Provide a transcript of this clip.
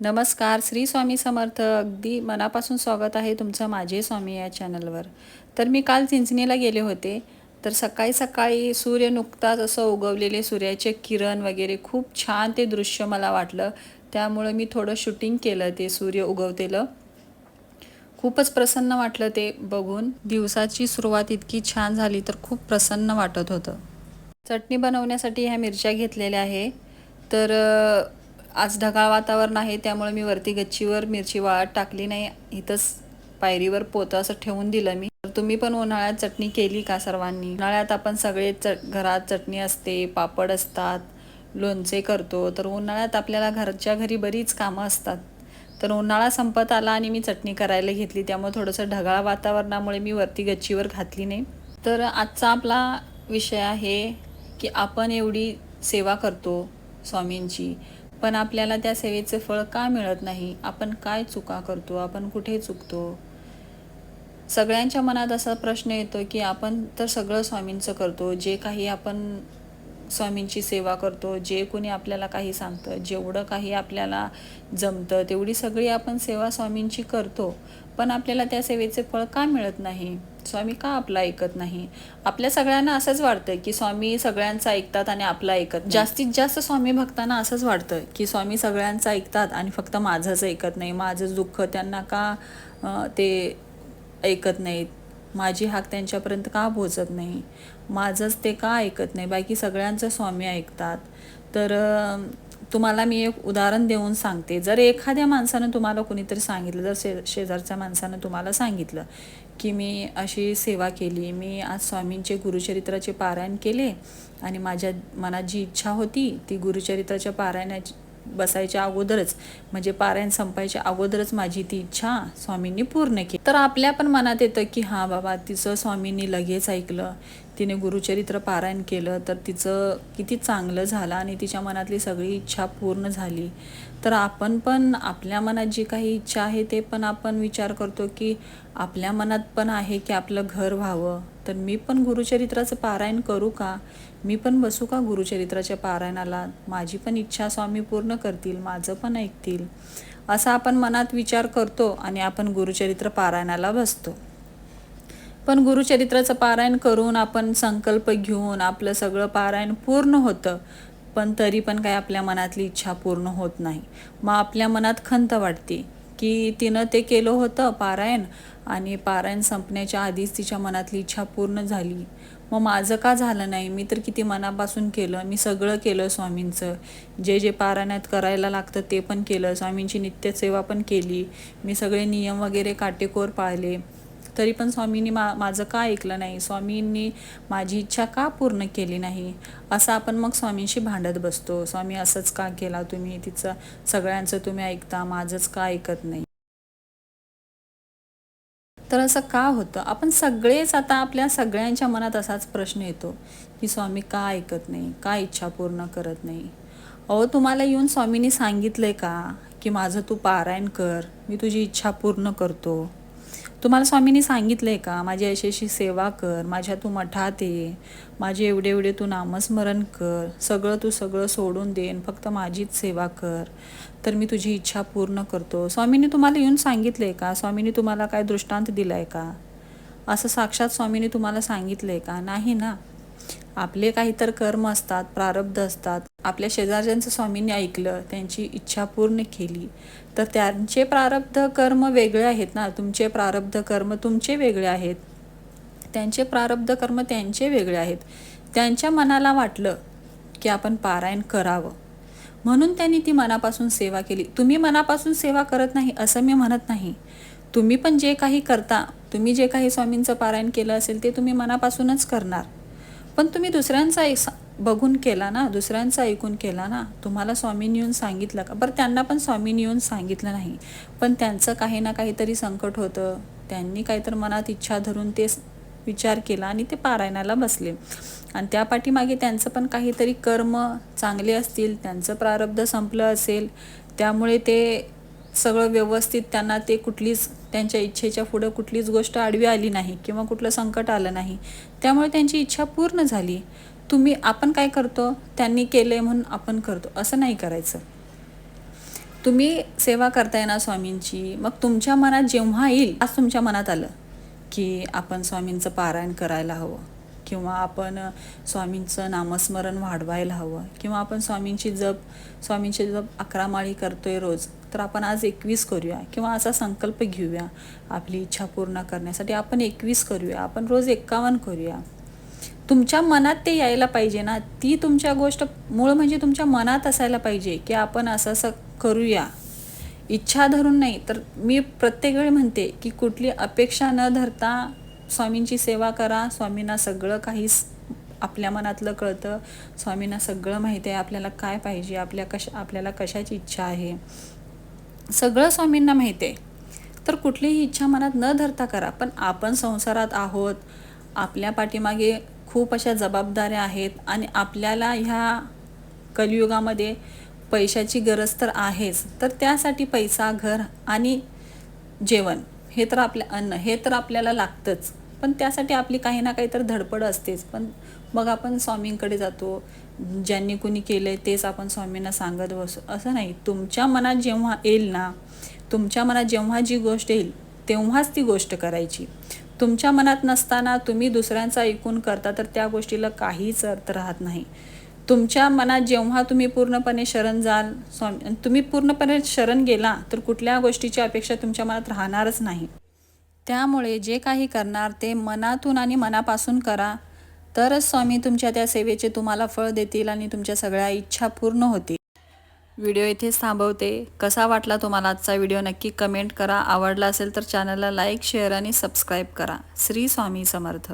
नमस्कार श्री स्वामी समर्थ. अगदी मनापासून स्वागत आहे तुमचं माझे स्वामी या चॅनलवर. तर मी काल चिंचणीला गेले होते. तर सकाळी सकाळी सूर्य नुकताच असं उगवलेले सूर्याचे किरण वगैरे खूप छान ते दृश्य मला वाटलं. त्यामुळं मी थोडं शूटिंग केलं ते सूर्य उगवतेलं. खूपच प्रसन्न वाटलं ते बघून. दिवसाची सुरुवात इतकी छान झाली तर खूप प्रसन्न वाटत होतं. चटणी बनवण्यासाठी ह्या मिरच्या घेतलेल्या आहे. तर आज ढगाळ वातावरण आहे त्यामुळे मी वरती गच्चीवर मिरची वाळत टाकली नाही. इथंच पायरीवर पोतं असं ठेवून दिलं मी. तर तुम्ही पण उन्हाळ्यात चटणी केली का सर्वांनी? उन्हाळ्यात आपण सगळे च घरात चटणी असते पापड असतात लोणचे करतो. तर उन्हाळ्यात आपल्याला घरच्या घरी बरीच कामं असतात. तर उन्हाळा संपत आला आणि मी चटणी करायला घेतली. त्यामुळे थोडंसं ढगाळ वातावरणामुळे मी वरती गच्चीवर घातली नाही. तर आजचा आपला विषय आहे की आपण एवढी सेवा करतो स्वामींची. पण आपल्याला त्या सेवेचे फळ का मिळत नाही? आपण काय चुका करतो? आपण कुठे चुकतो? सगळ्यांच्या मनात असा प्रश्न येतो की आपण तर सगळं स्वामींचं करतो. जे काही आपण स्वामींची सेवा करतो जे कोणी आपल्याला काही सांगतं जेवढं काही आपल्याला जमतं तेवढी सगळी आपण सेवा स्वामींची करतो. पण आपल्याला त्या सेवेचे फळ का मिळत नाही? स्वामी का आपला ऐकत नाही? आपल्या सगळ्यांना असंच वाटतं की स्वामी सगळ्यांचं ऐकतात आणि आपला ऐकत जास्तीत जास्त स्वामी भक्तांना असंच वाटतं की स्वामी सगळ्यांचं ऐकतात आणि फक्त माझंच ऐकत नाही. माझंच दुःख त्यांना का ते ऐकत नाहीत? माझी हाक त्यांच्यापर्यंत का पोहोचत नाही? माझंच ते का ऐकत नाही? बाकी सगळ्यांचं स्वामी ऐकतात. तर तुम्हाला मी एक उदाहरण देऊन सांगते. जर एखाद्या माणसानं तुम्हाला कोणीतरी सांगितलं जर शे शेजारच्या माणसानं तुम्हाला सांगितलं की मी अशी सेवा केली मी आज स्वामींचे गुरुचरित्राचे पारायण केले आणि माझ्या मनात जी इच्छा होती ती गुरुचरित्राच्या पारायणाची बसायच्या अगोदरच म्हणजे पारायण संपायच्या अगोदरच माझी ती इच्छा स्वामींनी पूर्ण केली. तर आपल्या पण मनात येतं की हां बाबा तिचं स्वामींनी लगेच ऐकलं तिने गुरुचरित्र पारायण केलं तर तिचं किती चांगलं झालं आणि तिच्या मनातली सगळी इच्छा पूर्ण झाली. तर आपण पण आपल्या मनात जी काही इच्छा आहे ते पण आपण विचार करतो की आपल्या मनात पण आहे की आपलं घर व्हावं. तर मी पण गुरुचरित्राचं पारायण करू का? मी पण बसू का गुरुचरित्राच्या पारायणाला? माझी पण इच्छा स्वामी पूर्ण करतील माझं पण ऐकतील. असा आपण मनात विचार करतो आणि आपण गुरुचरित्र पारायणाला बसतो. पण गुरुचरित्राचं पारायण करून आपण संकल्प घेऊन आपलं सगळं पारायण पूर्ण होतं पण तरी पण काय आपल्या मनातली इच्छा पूर्ण होत नाही. मग आपल्या मनात खंत वाटते. की तिनं ते केलं होतं पारायण आणि पारायण संपण्याच्या आधीच तिच्या मनातली इच्छा पूर्ण झाली. मग माझं का झालं नाही? मी तर किती मनापासून केलं. मी सगळं केलं स्वामींचं. जे जे पारायणात करायला लागतं ते पण केलं. स्वामींची नित्यसेवा पण केली. मी सगळे नियम वगैरे काटेकोर पाळले. तरी पण स्वामींनी मा माझं का ऐकलं नाही? स्वामींनी माझी इच्छा का पूर्ण केली नाही? असं आपण मग स्वामींशी भांडत बसतो. स्वामी असंच का केला तुम्ही? तिचं सगळ्यांचं तुम्ही ऐकता. माझंच का ऐकत नाही? तर असं का होतं? आपण सगळेच आता आपल्या सगळ्यांच्या मनात असाच प्रश्न येतो की स्वामी का ऐकत नाही? का इच्छा पूर्ण करत नाही? अहो तुम्हाला येऊन स्वामींनी सांगितलंय का? की माझं तू पारायण कर. मी तुझी इच्छा पूर्ण करतो. तुम्हाला स्वामींनी सांगितलंय का? माझी अशी अशी सेवा कर माझ्या तू मठात ये माझे एवढे एवढे तू नामस्मरण कर सगळं तू सगळं सोडून देन फक्त माझीच सेवा कर. तर मी तुझी इच्छा पूर्ण करतो. स्वामींनी तुम्हाला येऊन सांगितलंय का? स्वामींनी तुम्हाला काय दृष्टांत दिलाय का? असं साक्षात स्वामींनी तुम्हाला सांगितलंय का? नाही ना. आपले काही तर कर्म असतात प्रारब्ध असतात. आपल्या शेजारच्यांचं स्वामींनी ऐकलं त्यांची इच्छा पूर्ण केली. तर त्यांचे प्रारब्ध कर्म वेगळे आहेत ना? तुमचे प्रारब्ध कर्म तुमचे वेगळे आहेत. त्यांचे प्रारब्ध कर्म त्यांचे वेगळे आहेत. त्यांच्या मनाला वाटलं की आपण पारायण करावं. म्हणून त्यांनी ती मनापासून सेवा केली. तुम्ही मनापासून सेवा करत नाही असं मी म्हणत नाही. तुम्ही पण जे काही करता तुम्ही जे काही स्वामींचं पारायण केलं असेल ते तुम्ही मनापासूनच करणार. पण तुम्ही दुसऱ्यांचा बघून केला ना दुसऱ्यांचं ऐकून केला ना तुम्हाला स्वामींनी येऊन सांगितलं का? बरं त्यांना पण स्वामींनी येऊन सांगितलं नाही. पण त्यांचं काही ना काहीतरी संकट होतं. त्यांनी काहीतरी मनात इच्छा धरून ते विचार केला आणि ते पारायणाला बसले. आणि त्या पाठीमागे त्यांचं पण काहीतरी कर्म चांगले असतील त्यांचं प्रारब्ध संपलं असेल त्यामुळे ते सगळं व्यवस्थित त्यांना ते कुठलीच त्यांच्या इच्छेच्या पुढं कुठलीच गोष्ट आडवी आली नाही किंवा कुठलं संकट आलं नाही. त्यामुळे त्यांची इच्छा पूर्ण झाली. तुम्ही आपण काय करतो? त्यांनी केलंय म्हणून आपण करतो. असं नाही करायचं. तुम्ही सेवा करताय ना स्वामींची मग तुमच्या मनात जेव्हा येईल आज तुमच्या मनात आलं की आपण स्वामींचं पारायण करायला हवं. किंवा आपण स्वामींचं नामस्मरण वाढवायला हवं. किंवा आपण स्वामींची जप स्वामींची जप अकरा माळी करतोय रोज तर आपण आज एकवीस करूया. किंवा असा संकल्प घेऊया. आपली इच्छा पूर्ण करण्यासाठी आपण एकवीस करूया. आपण रोज एक्कावन्न करूया. तुमच्या मनात ते यायला पाहिजे ना. ती तुमच्या गोष्ट मूळ म्हणजे तुमच्या मनात असायला पाहिजे की आपण असं असं करूया. इच्छा धरून नाही तर मी प्रत्येक वेळी म्हणते की कुठली अपेक्षा न धरता स्वामींची सेवा करा. स्वामींना सगळं काही आपल्या मनातलं कळतं. स्वामींना सगळं माहिती आहे आपल्याला काय पाहिजे आपल्या कशा आपल्याला कशाची इच्छा आहे. सगळं स्वामींना माहिती आहे. तर कुठलीही इच्छा मनात न धरता करा पण आपण संसारात आहोत आपल्या पाठीमागे खूप अशा जबाबदाऱ्या आहेत आणि आपल्याला ह्या कलियुगामध्ये पैशाची गरज तर आहेच तर त्यासाठी पैसा घर आणि जेवण हे तर आपल्या अन्न हे तर आपल्याला लागतंच. पण त्यासाठी आपली काही ना काही तर धडपड असतेच. पण मग आपण स्वामींकडे जातो ज्यांनी कुणी केलं आहे तेच आपण स्वामींना सांगत बसू. असं नाही. तुमच्या मनात जेव्हा येईल ना तुमच्या मनात जेव्हा जी गोष्ट येईल तेव्हाच ती गोष्ट करायची. तुमच्या मनात नसताना तुम्ही दुसऱ्यांचं ऐकून करता तर त्या गोष्टीला काहीच अर्थ राहत नाही. तुमच्या मनात जेव्हा तुम्ही पूर्णपणे शरण जाल स्वामी तुम्ही पूर्णपणे शरण गेला तर कुठल्या गोष्टीची अपेक्षा तुमच्या मनात राहणारच नाही. त्यामुळे जे काही करणार ते मनातून आणि मनापासून करा. तरच स्वामी तुमच्या त्या सेवेचे तुम्हाला फळ देतील आणि तुमच्या सगळ्या इच्छा पूर्ण होतील. व्हिडिओ इथेच थांबवते. कसा वाटला तुम्हाला आजचा व्हिडिओ नक्की कमेंट करा. आवडला असेल तर चॅनलला लाईक शेअर आणि सबस्क्राईब करा. श्री स्वामी समर्थ.